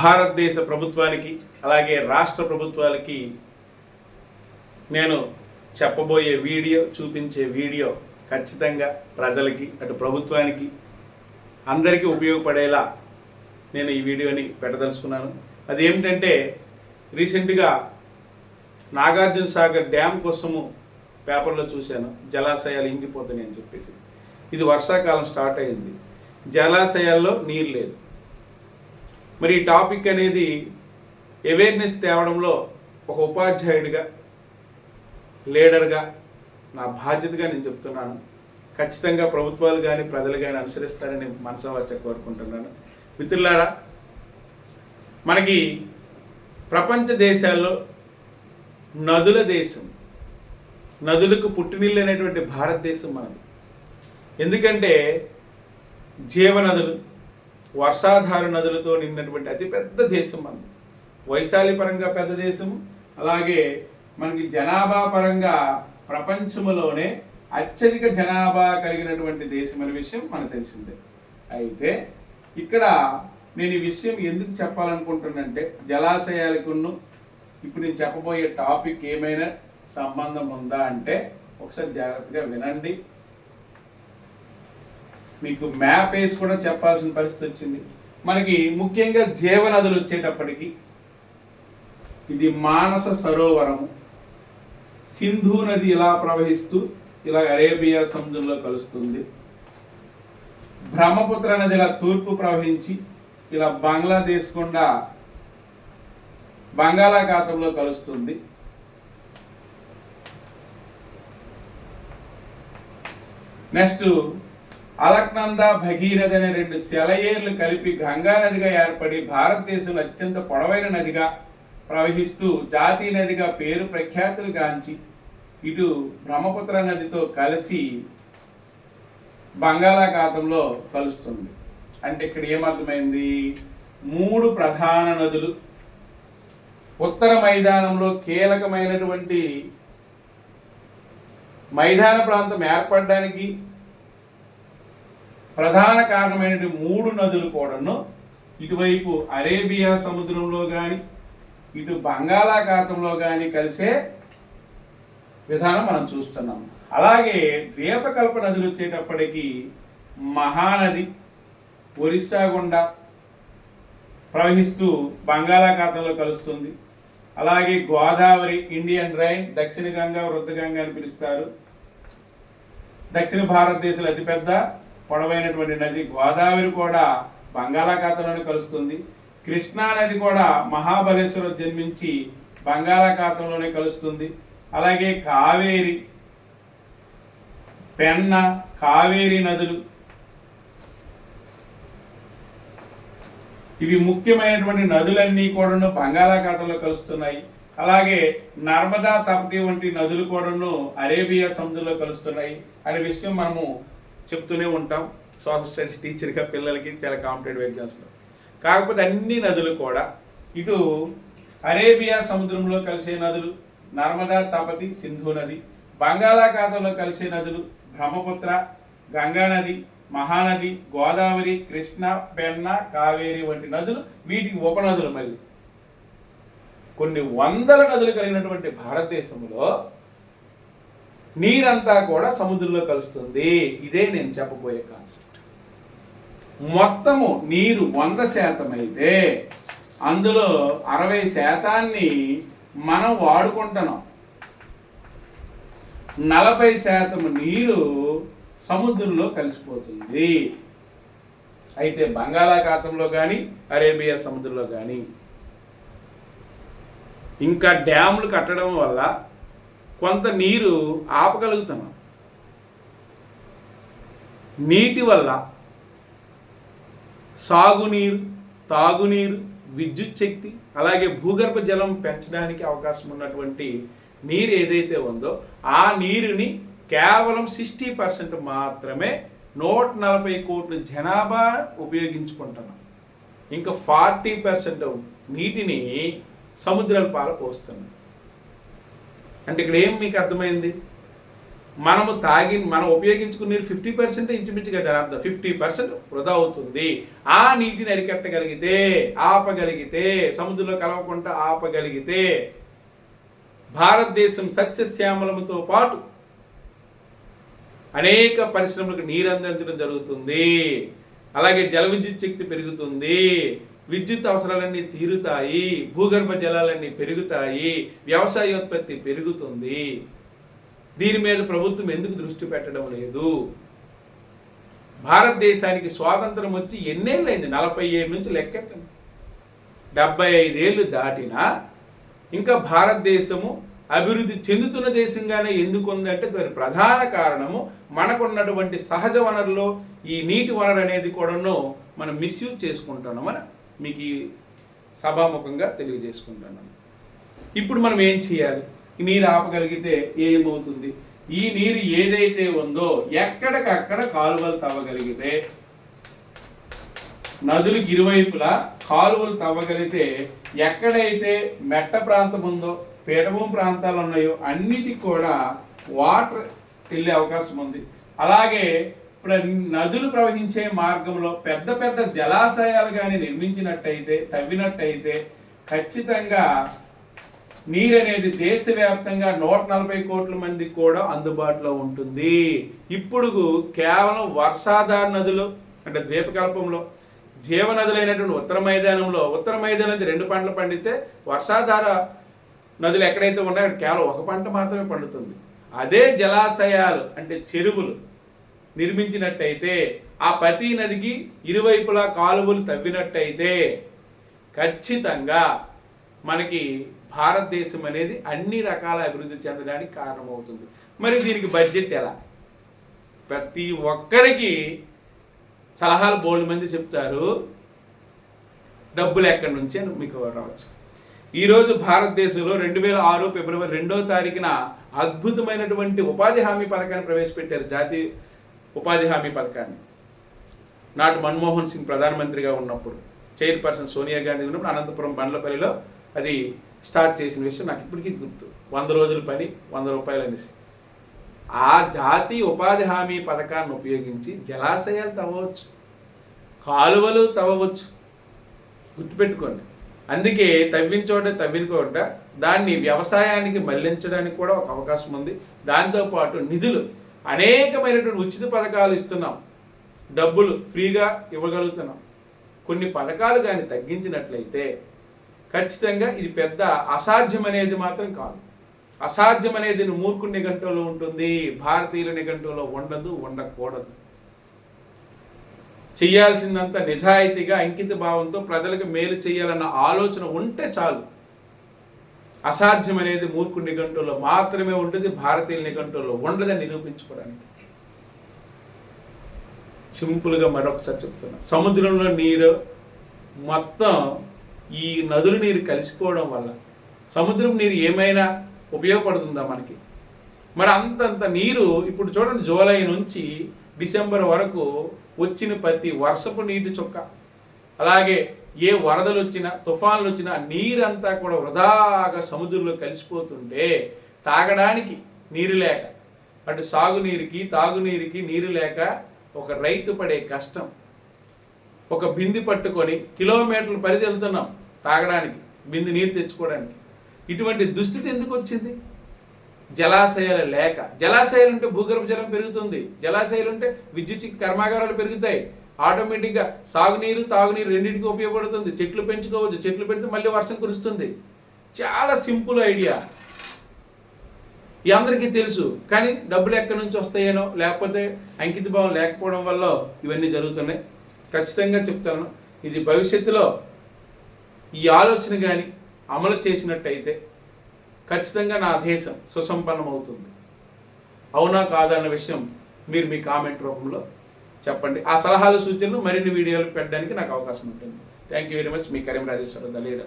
భారతదేశ ప్రభుత్వానికి అలాగే రాష్ట్ర ప్రభుత్వాలకి నేను చెప్పబోయే వీడియో చూపించే వీడియో ఖచ్చితంగా ప్రజలకి అటు ప్రభుత్వానికి అందరికీ ఉపయోగపడేలా నేను ఈ వీడియోని పెట్టదలుచుకున్నాను. అది ఏమిటంటే రీసెంట్గా నాగార్జున సాగర్ డ్యామ్ కోసము పేపర్లో చూశాను. జలాశయాలు ఇంకిపోతున్నాయి అని చెప్పేసి. ఇది వర్షాకాలం స్టార్ట్ అయింది. జలాశయాల్లో నీరు లేదు. మరి ఈ టాపిక్ అనేది అవేర్నెస్ తేవడంలో ఒక ఉపాధ్యాయుడిగా లీడర్గా నా బాధ్యతగా నేను చెప్తున్నాను. ఖచ్చితంగా ప్రభుత్వాలు కానీ ప్రజలు కానీ అనుసరిస్తారని మనసవాచ కోరుకుంటున్నాను. మిత్రులారా మనకి ప్రపంచ దేశాల్లో నదుల దేశం నదులకు పుట్టినీళ్ళు అనేటువంటి భారతదేశం మనది. ఎందుకంటే జీవనదులు వర్షాధార నదులతో నిండినటువంటి అతిపెద్ద దేశం మనది వైశాలి పరంగా పెద్ద దేశము అలాగే మనకి జనాభా పరంగా ప్రపంచంలోనే అత్యధిక జనాభా కలిగినటువంటి దేశం అనే విషయం మనకు తెలిసిందే. అయితే ఇక్కడ నేను ఈ విషయం ఎందుకు చెప్పాలనుకుంటున్నంటే జలాశయాలకును ఇప్పుడు నేను చెప్పబోయే టాపిక్ ఏమైనా సంబంధం ఉందా అంటే ఒకసారి జాగ్రత్తగా వినండి. మీకు మ్యాప్ వేసి కూడా చెప్పాల్సిన పరిస్థితి వచ్చింది. మనకి ముఖ్యంగా జీవనదులు వచ్చేటప్పటికి ఇది మానస సరోవరము. సింధు నది ఇలా ప్రవహిస్తూ ఇలా అరేబియా సముద్రంలో కలుస్తుంది. బ్రహ్మపుత్ర నది ఇలా తూర్పు ప్రవహించి ఇలా బంగ్లాదేశ్ గుండా బంగాళాఖాతంలో కలుస్తుంది. నెక్స్ట్ అలక్నంద భగీరథ అనే రెండు సెలయేర్లు కలిపి గంగా నదిగా ఏర్పడి భారతదేశంలో అత్యంత పొడవైన నదిగా ప్రవహిస్తూ జాతీయ నదిగా పేరు ప్రఖ్యాతులు గాంచి ఇటు బ్రహ్మపుత్ర నదితో కలిసి బంగాళాఖాతంలో కలుస్తుంది. అంటే ఇక్కడ ఏమర్థమైంది? మూడు ప్రధాన నదులు. ఉత్తర మైదానంలో కీలకమైనటువంటి మైదాన ప్రాంతం ఏర్పడడానికి ప్రధాన కారణమైన మూడు నదులు కూడాను ఇటువైపు అరేబియా సముద్రంలో కానీ ఇటు బంగాళాఖాతంలో కానీ కలిసే విధానం మనం చూస్తున్నాం. అలాగే ద్వీపకల్ప నదులు వచ్చేటప్పటికి మహానది ఒరిస్సా గుండా ప్రవహిస్తూ బంగాళాఖాతంలో కలుస్తుంది. అలాగే గోదావరి ఇండియన్ రైన్ దక్షిణ గంగా వృద్ధ గంగా అని పిలుస్తారు. దక్షిణ భారతదేశంలో అతిపెద్ద పొడవైనటువంటి నది గోదావరి కూడా బంగాళాఖాతంలోనే కలుస్తుంది. కృష్ణా నది కూడా మహాబలేశ్వరం జన్మించి బంగాళాఖాతంలోనే కలుస్తుంది. అలాగే కావేరి పెన్న కావేరి నదులు. ఇవి ముఖ్యమైనటువంటి నదులన్నీ కూడాను బంగాళాఖాతంలో కలుస్తున్నాయి. అలాగే నర్మదా తపతి వంటి నదులు కూడాను అరేబియా సముద్రంలో కలుస్తున్నాయి. అనే విషయం మనము చెప్తూనే ఉంటాం. సోషల్ స్టడీస్ టీచర్గా పిల్లలకి చాలా కాంపిటేటివ్ ఎగ్జామ్స్లో కాకపోతే అన్ని నదులు కూడా ఇటు అరేబియా సముద్రంలో కలిసే నదులు నర్మదా తపతి సింధు నది బంగాళాఖాతంలో కలిసే నదులు బ్రహ్మపుత్ర గంగా నది మహానది గోదావరి కృష్ణ పెన్న కావేరి వంటి నదులు వీటికి ఉపనదులు మళ్ళీ. కొన్ని వందల నదులు కలిగినటువంటి భారతదేశంలో నీరంతా కూడా సముద్రంలో కలుస్తుంది. ఇదే నేను చెప్పబోయే కాన్సెప్ట్ మొత్తము నీరు వంద శాతం అయితే అందులో అరవై శాతాన్ని మనం వాడుకుంటున్నాం. నలభై శాతం నీరు సముద్రంలో కలిసిపోతుంది. అయితే బంగాళాఖాతంలో కానీ అరేబియా సముద్రంలో కానీ ఇంకా డ్యాములు కట్టడం వల్ల కొంత నీరు ఆపగలుగుతున్నాం. నీటి వల్ల సాగునీరు తాగునీరు విద్యుత్ శక్తి అలాగే భూగర్భ జలం పెంచడానికి అవకాశం ఉన్నటువంటి నీరు ఏదైతే ఉందో ఆ నీరుని కేవలం సిక్స్టీ పర్సెంట్ మాత్రమే నూట నలభై కోట్ల జనాభా ఉపయోగించుకుంటున్నాం. ఇంకా ఫార్టీ పర్సెంట్ నీటిని సముద్రాల పాల పోస్తున్నాం. అంటే ఇక్కడ ఏం మీకు అర్థమైంది? మనము తాగి మనం ఉపయోగించుకున్న నీరు ఫిఫ్టీ పర్సెంట్ ఇంచుమించుగా దాని అర్థం. ఫిఫ్టీ పర్సెంట్ వృధా అవుతుంది. ఆ నీటిని అరికట్టగలిగితే ఆపగలిగితే సముద్రంలో కలవకుండా ఆపగలిగితే భారతదేశం సస్యశ్యామలముతో పాటు అనేక పరిశ్రమలకు నీరు అందించడం జరుగుతుంది. అలాగే జల విద్యుత్ శక్తి పెరుగుతుంది. విద్యుత్ అవసరాలన్నీ తీరుతాయి భూగర్భ జలాలన్నీ పెరుగుతాయి వ్యవసాయోత్పత్తి పెరుగుతుంది. దీని మీద ప్రభుత్వం ఎందుకు దృష్టి పెట్టడం లేదు? భారతదేశానికి స్వాతంత్రం వచ్చి ఎన్నేళ్ళైంది? నలభై ఏడు నుంచి లెక్కెట్టండి డెబ్బై ఐదేళ్ళు దాటినా ఇంకా భారతదేశము అభివృద్ధి చెందుతున్న దేశంగానే ఎందుకు ఉందంటే దాని ప్రధాన కారణము మనకున్నటువంటి సహజ వనరులో ఈ నీటి వనరు అనేది కూడాను మనం మిస్యూజ్ చేసుకుంటున్నామని మీకు ఈ సభాముఖంగా తెలియజేసుకుంటున్నాను. ఇప్పుడు మనం ఏం చేయాలి? ఈ నీరు ఆపగలిగితే ఏమవుతుంది? ఈ నీరు ఏదైతే ఉందో ఎక్కడికక్కడ కాలువలు తవ్వగలిగితే నదులకు ఇరువైపులా కాలువలు తవ్వగలిగితే ఎక్కడైతే మెట్ట ప్రాంతం ఉందో పీఠభూమి ప్రాంతాలు ఉన్నాయో అన్నిటికి కూడా వాటర్ వెళ్ళే అవకాశం ఉంది. అలాగే నదులు ప్రవహించే మార్గంలో పెద్ద పెద్ద జలాశయాలు కానీ నిర్మించినట్టయితే తవ్వినట్టయితే ఖచ్చితంగా నీరు అనేది దేశవ్యాప్తంగా నూట నలభై కోట్ల మందికి కూడా అందుబాటులో ఉంటుంది. ఇప్పుడు కేవలం వర్షాధార నదులు అంటే ద్వీపకల్పంలో జీవనదులైనటువంటి ఉత్తర మైదానంలో ఉత్తర మైదానం రెండు పంటలు పండితే వర్షాధార నదులు ఎక్కడైతే ఉన్నాయో కేవలం ఒక పంట మాత్రమే పండుతుంది. అదే జలాశయాలు అంటే చెరువులు నిర్మించినట్టయితే ఆ ప్రతి నదికి ఇరువైపులా కాలువలు తవ్వినట్టయితే ఖచ్చితంగా మనకి భారతదేశం అనేది అన్ని రకాల అభివృద్ధి చెందడానికి కారణమవుతుంది. మరి దీనికి బడ్జెట్ ఎలా? ప్రతి ఒక్కరికి సలహాలు బోల్డ్ మంది చెప్తారు డబ్బులు ఎక్కడి నుంచి అని మీకు రావచ్చు. ఈరోజు భారతదేశంలో రెండు వేల ఆరు ఫిబ్రవరి రెండవ తారీఖున అద్భుతమైనటువంటి ఉపాధి హామీ పథకాన్ని ప్రవేశపెట్టారు జాతీయ ఉపాధి హామీ పథకాన్ని. నాటి మన్మోహన్ సింగ్ ప్రధానమంత్రిగా ఉన్నప్పుడు చైర్పర్సన్ సోనియా గాంధీ ఉన్నప్పుడు అనంతపురం బండ్లపల్లిలో అది స్టార్ట్ చేసిన విషయం నాకు ఇప్పటికీ గుర్తు. వంద రోజుల పని వంద రూపాయలు అనేసి ఆ జాతి ఉపాధి హామీ పథకాన్ని ఉపయోగించి జలాశయాలు తవ్వచ్చు కాలువలు తవ్వవచ్చు. గుర్తుపెట్టుకోండి. అందుకే తవ్విన చోట తవ్విన చోట దాన్ని వ్యవసాయానికి మళ్ళించడానికి కూడా ఒక అవకాశం ఉంది. దాంతోపాటు నిధులు అనేకమైనటువంటి ఉచిత పథకాలు ఇస్తున్నాం. డబ్బులు ఫ్రీగా ఇవ్వగలుగుతున్నాం. కొన్ని పథకాలు కానీ తగ్గించినట్లయితే ఖచ్చితంగా ఇది పెద్ద అసాధ్యం అనేది మాత్రం కాదు. అసాధ్యం అనేది మూర్ఖుడి నిఘంటులో ఉంటుంది భారతీయుల నిఘంటులో ఉండదు ఉండకూడదు. చేయాల్సిందంతా నిజాయితీగా అంకిత భావంతో ప్రజలకు మేలు చేయాలన్న ఆలోచన ఉంటే చాలు. అసాధ్యం అనేది మూర్ఖుడి నిఘంటువులో మాత్రమే ఉంటుంది భారతీయుల నిఘంటువులో ఉండదని నిరూపించుకోవడానికి. సింపుల్గా మరొకసారి చెప్తున్నా. సముద్రంలో నీరు మొత్తం ఈ నదుల నీరు కలిసిపోవడం వల్ల సముద్రం నీరు ఏమైనా ఉపయోగపడుతుందా మనకి? మరి అంతంత నీరు ఇప్పుడు చూడండి జూలై నుంచి డిసెంబర్ వరకు వచ్చిన ప్రతి వర్షపు నీటి చుక్క. అలాగే ఏ వరదలు వచ్చినా తుఫాన్లు వచ్చినా నీరంతా కూడా వృధాగా సముద్రంలో కలిసిపోతుంటే తాగడానికి నీరు లేక అటు సాగునీరుకి తాగునీరుకి నీరు లేక ఒక రైతు పడే కష్టం. ఒక బింది పట్టుకొని కిలోమీటర్లు పరిధి వెళ్తున్నాం తాగడానికి బింది నీరు తెచ్చుకోవడానికి. ఇటువంటి దుస్థితి ఎందుకు వచ్చింది? జలాశయాలు లేక. జలాశయాలు ఉంటే భూగర్భ జలం పెరుగుతుంది. జలాశయాలు ఉంటే విద్యుత్ కర్మాగారాలు పెరుగుతాయి. ఆటోమేటిక్గా సాగునీరు తాగునీరు రెండింటికి ఉపయోగపడుతుంది. చెట్లు పెంచుకోవచ్చు. చెట్లు పెడితే మళ్ళీ వర్షం కురుస్తుంది. చాలా సింపుల్ ఐడియా. ఈ అందరికీ తెలుసు. కానీ డబ్బులు ఎక్కడి నుంచి వస్తాయేనో లేకపోతే అంకిత భావం లేకపోవడం వల్ల ఇవన్నీ జరుగుతున్నాయి. ఖచ్చితంగా చెప్తాను. ఇది భవిష్యత్తులో ఈ ఆలోచన కానీ అమలు చేసినట్టయితే ఖచ్చితంగా నా దేశం సుసంపన్నం అవుతుంది అవునా కాదన్న విషయం మీరు మీ కామెంట్ రూపంలో చెప్పండి. ఆ సలహాలు సూచనలు మరిన్ని వీడియోలు పెట్టడానికి నాకు అవకాశం ఉంటుంది. థ్యాంక్ యూ వెరీ మచ్ మీ కరీం రాజేశ్వర దలీరా